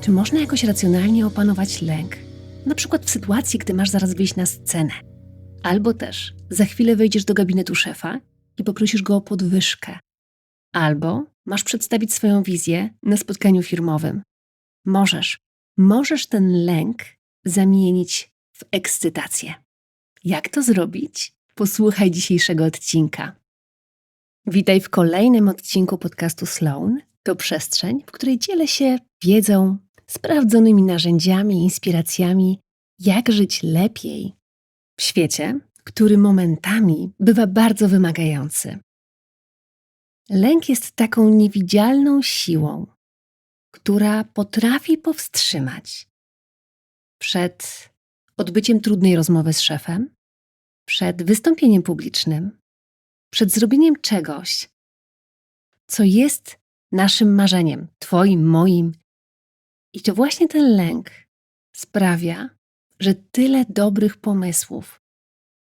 Czy można jakoś racjonalnie opanować lęk? Na przykład w sytuacji, gdy masz zaraz wyjść na scenę. Albo też za chwilę wejdziesz do gabinetu szefa i poprosisz go o podwyżkę. Albo masz przedstawić swoją wizję na spotkaniu firmowym. Możesz, możesz ten lęk zamienić w ekscytację. Jak to zrobić? Posłuchaj dzisiejszego odcinka. Witaj w kolejnym odcinku podcastu Sloan. To przestrzeń, w której dzielę się wiedzą, sprawdzonymi narzędziami, inspiracjami, jak żyć lepiej w świecie, który momentami bywa bardzo wymagający. Lęk jest taką niewidzialną siłą, która potrafi powstrzymać przed odbyciem trudnej rozmowy z szefem, przed wystąpieniem publicznym, przed zrobieniem czegoś, co jest naszym marzeniem, Twoim, moim. I to właśnie ten lęk sprawia, że tyle dobrych pomysłów,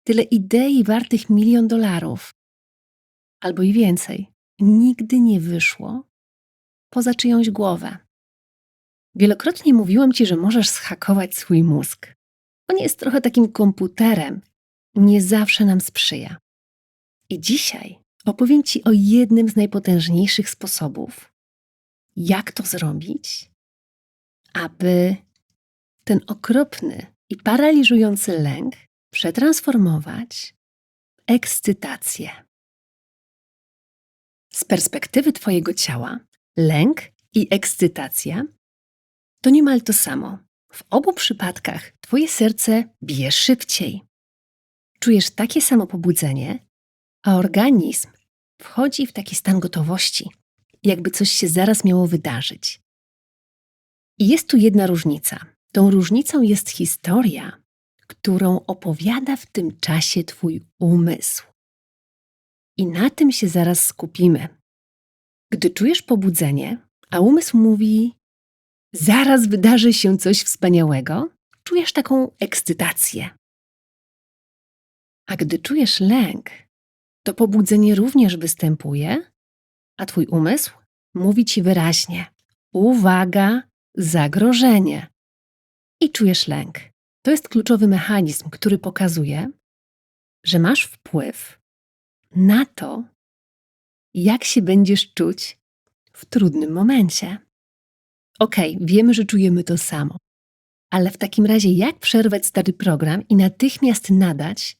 tyle idei wartych milion dolarów, albo i więcej, nigdy nie wyszło poza czyjąś głowę. Wielokrotnie mówiłam Ci, że możesz zhakować swój mózg. On jest trochę takim komputerem, nie zawsze nam sprzyja. I dzisiaj opowiem Ci o jednym z najpotężniejszych sposobów, jak to zrobić, aby ten okropny i paraliżujący lęk przetransformować w ekscytację. Z perspektywy Twojego ciała, lęk i ekscytacja to niemal to samo. W obu przypadkach Twoje serce bije szybciej. Czujesz takie samo pobudzenie, a organizm wchodzi w taki stan gotowości, jakby coś się zaraz miało wydarzyć. I jest tu jedna różnica. Tą różnicą jest historia, którą opowiada w tym czasie Twój umysł. I na tym się zaraz skupimy. Gdy czujesz pobudzenie, a umysł mówi: Zaraz wydarzy się coś wspaniałego, czujesz taką ekscytację. A gdy czujesz lęk, to pobudzenie również występuje, a Twój umysł mówi Ci wyraźnie: Uwaga, zagrożenie. I czujesz lęk. To jest kluczowy mechanizm, który pokazuje, że masz wpływ na to, jak się będziesz czuć w trudnym momencie. Okej, okay, wiemy, że czujemy to samo, ale w takim razie, jak przerwać stary program i natychmiast nadać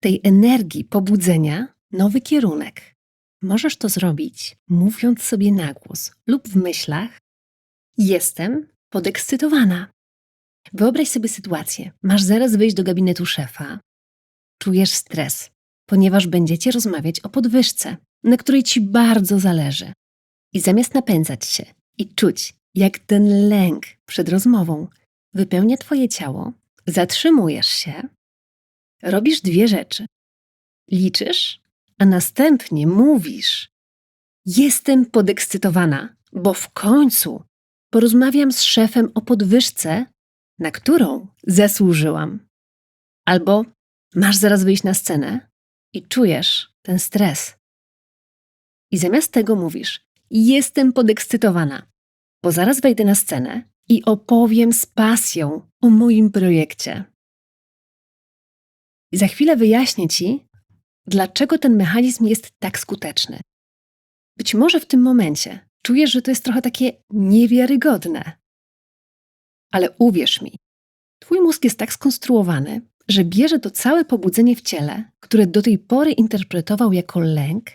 tej energii pobudzenia nowy kierunek? Możesz to zrobić, mówiąc sobie na głos lub w myślach: Jestem podekscytowana. Wyobraź sobie sytuację: masz zaraz wyjść do gabinetu szefa, czujesz stres, ponieważ będziecie rozmawiać o podwyżce, na której ci bardzo zależy. I zamiast napędzać się i czuć, jak ten lęk przed rozmową wypełnia Twoje ciało, zatrzymujesz się, robisz dwie rzeczy. Liczysz, a następnie mówisz: Jestem podekscytowana, bo w końcu porozmawiam z szefem o podwyżce, na którą zasłużyłam. Albo masz zaraz wyjść na scenę i czujesz ten stres. I zamiast tego mówisz: Jestem podekscytowana, bo zaraz wejdę na scenę i opowiem z pasją o moim projekcie. I za chwilę wyjaśnię Ci, dlaczego ten mechanizm jest tak skuteczny. Być może w tym momencie czujesz, że to jest trochę takie niewiarygodne. Ale uwierz mi, Twój mózg jest tak skonstruowany, że bierze to całe pobudzenie w ciele, które do tej pory interpretował jako lęk,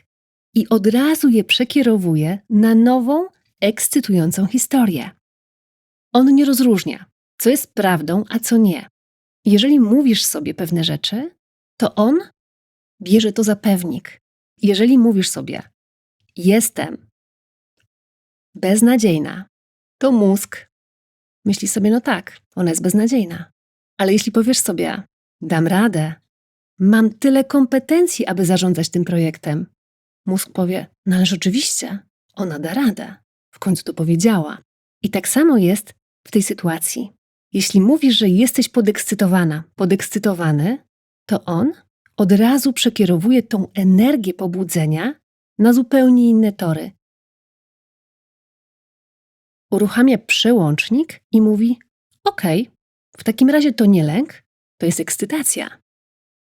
i od razu je przekierowuje na nową, ekscytującą historię. On nie rozróżnia, co jest prawdą, a co nie. Jeżeli mówisz sobie pewne rzeczy, to on bierze to za pewnik. Jeżeli mówisz sobie, jestem beznadziejna, to mózg myśli sobie, no tak, ona jest beznadziejna. Ale jeśli powiesz sobie, dam radę, mam tyle kompetencji, aby zarządzać tym projektem, mózg powie, no ale rzeczywiście, ona da radę. W końcu to powiedziała. I tak samo jest w tej sytuacji. Jeśli mówisz, że jesteś podekscytowana, podekscytowany, to on od razu przekierowuje tą energię pobudzenia na zupełnie inne tory. Uruchamia przełącznik i mówi: OK, w takim razie to nie lęk, to jest ekscytacja.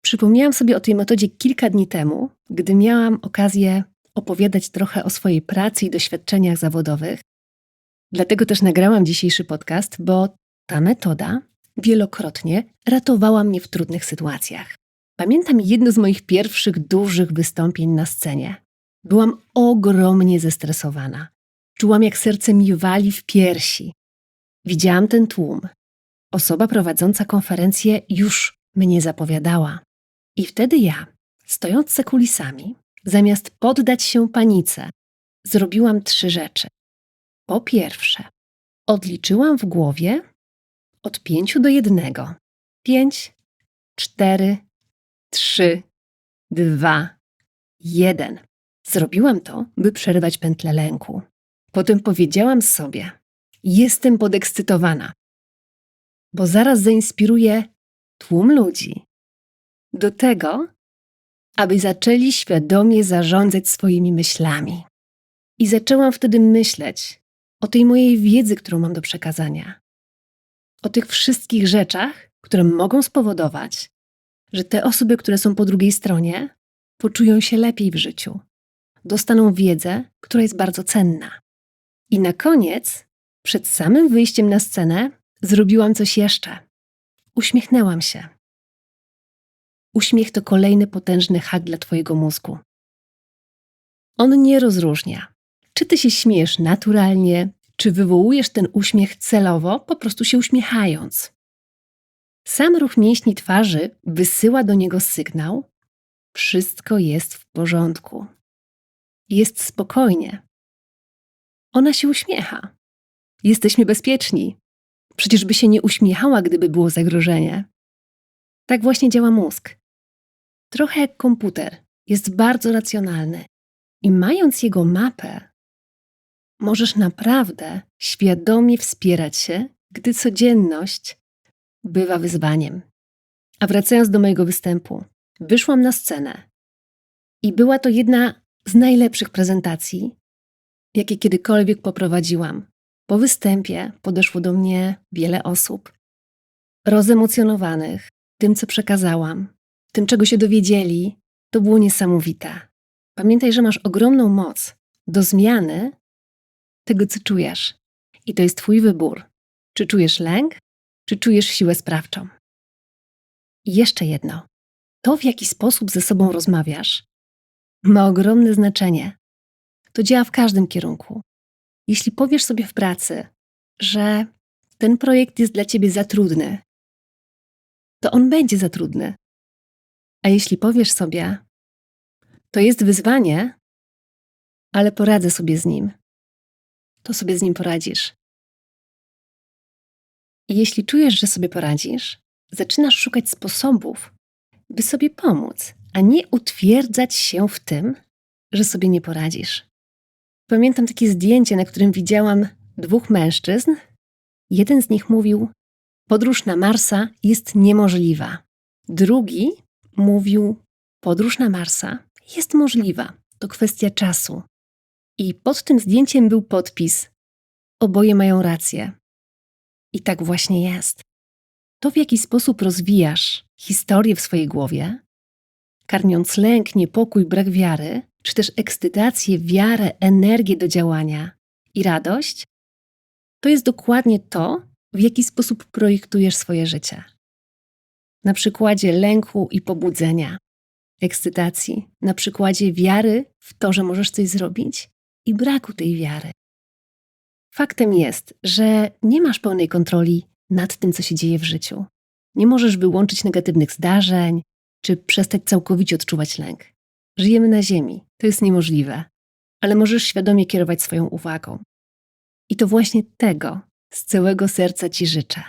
Przypomniałam sobie o tej metodzie kilka dni temu, gdy miałam okazję opowiadać trochę o swojej pracy i doświadczeniach zawodowych. Dlatego też nagrałam dzisiejszy podcast, bo ta metoda wielokrotnie ratowała mnie w trudnych sytuacjach. Pamiętam jedno z moich pierwszych dużych wystąpień na scenie. Byłam ogromnie zestresowana. Czułam, jak serce mi wali w piersi. Widziałam ten tłum. Osoba prowadząca konferencję już mnie zapowiadała. I wtedy ja, stojąc za kulisami, zamiast poddać się panice, zrobiłam trzy rzeczy. Po pierwsze, odliczyłam w głowie od pięciu do jednego. Pięć, cztery, trzy, dwa, jeden. Zrobiłam to, by przerwać pętlę lęku. Potem powiedziałam sobie: Jestem podekscytowana, bo zaraz zainspiruję tłum ludzi do tego, aby zaczęli świadomie zarządzać swoimi myślami. I zaczęłam wtedy myśleć o tej mojej wiedzy, którą mam do przekazania, o tych wszystkich rzeczach, które mogą spowodować, że te osoby, które są po drugiej stronie, poczują się lepiej w życiu, dostaną wiedzę, która jest bardzo cenna. I na koniec, przed samym wyjściem na scenę, zrobiłam coś jeszcze. Uśmiechnęłam się. Uśmiech to kolejny potężny hak dla Twojego mózgu. On nie rozróżnia, czy Ty się śmiejesz naturalnie, czy wywołujesz ten uśmiech celowo, po prostu się uśmiechając. Sam ruch mięśni twarzy wysyła do niego sygnał: wszystko jest w porządku. Jest spokojnie. Ona się uśmiecha. Jesteśmy bezpieczni. Przecież by się nie uśmiechała, gdyby było zagrożenie. Tak właśnie działa mózg. Trochę jak komputer, jest bardzo racjonalny. I mając jego mapę, możesz naprawdę świadomie wspierać się, gdy codzienność bywa wyzwaniem. A wracając do mojego występu, wyszłam na scenę i była to jedna z najlepszych prezentacji, jakie kiedykolwiek poprowadziłam. Po występie podeszło do mnie wiele osób, rozemocjonowanych tym, co przekazałam, tym, czego się dowiedzieli. To było niesamowite. Pamiętaj, że masz ogromną moc do zmiany tego, co czujesz. I to jest Twój wybór. Czy czujesz lęk, czy czujesz siłę sprawczą? I jeszcze jedno. To, w jaki sposób ze sobą rozmawiasz, ma ogromne znaczenie. To działa w każdym kierunku. Jeśli powiesz sobie w pracy, że ten projekt jest dla ciebie za trudny, to on będzie za trudny. A jeśli powiesz sobie, to jest wyzwanie, ale poradzę sobie z nim, to sobie z nim poradzisz. I jeśli czujesz, że sobie poradzisz, zaczynasz szukać sposobów, by sobie pomóc, a nie utwierdzać się w tym, że sobie nie poradzisz. Pamiętam takie zdjęcie, na którym widziałam dwóch mężczyzn. Jeden z nich mówił: Podróż na Marsa jest niemożliwa. Drugi mówił: Podróż na Marsa jest możliwa, to kwestia czasu. I pod tym zdjęciem był podpis: Oboje mają rację. I tak właśnie jest. To, w jaki sposób rozwijasz historię w swojej głowie, karmiąc lęk, niepokój, brak wiary, czy też ekscytację, wiarę, energię do działania i radość, to jest dokładnie to, w jaki sposób projektujesz swoje życie. Na przykładzie lęku i pobudzenia, ekscytacji, na przykładzie wiary w to, że możesz coś zrobić i braku tej wiary. Faktem jest, że nie masz pełnej kontroli nad tym, co się dzieje w życiu. Nie możesz wyłączyć negatywnych zdarzeń, czy przestać całkowicie odczuwać lęk. Żyjemy na Ziemi, to jest niemożliwe, ale możesz świadomie kierować swoją uwagą. I to właśnie tego z całego serca Ci życzę.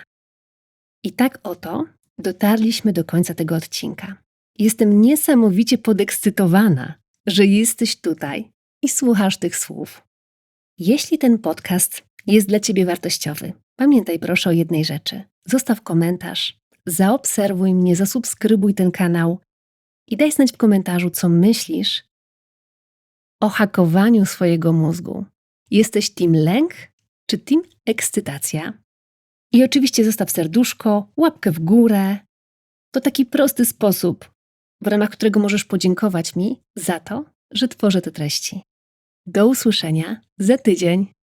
I tak oto dotarliśmy do końca tego odcinka. Jestem niesamowicie podekscytowana, że jesteś tutaj i słuchasz tych słów. Jeśli ten podcast jest dla Ciebie wartościowy, pamiętaj proszę o jednej rzeczy. Zostaw komentarz, zaobserwuj mnie, zasubskrybuj ten kanał i daj znać w komentarzu, co myślisz o hakowaniu swojego mózgu. Jesteś team lęk czy team ekscytacja? I oczywiście zostaw serduszko, łapkę w górę. To taki prosty sposób, w ramach którego możesz podziękować mi za to, że tworzę te treści. Do usłyszenia za tydzień.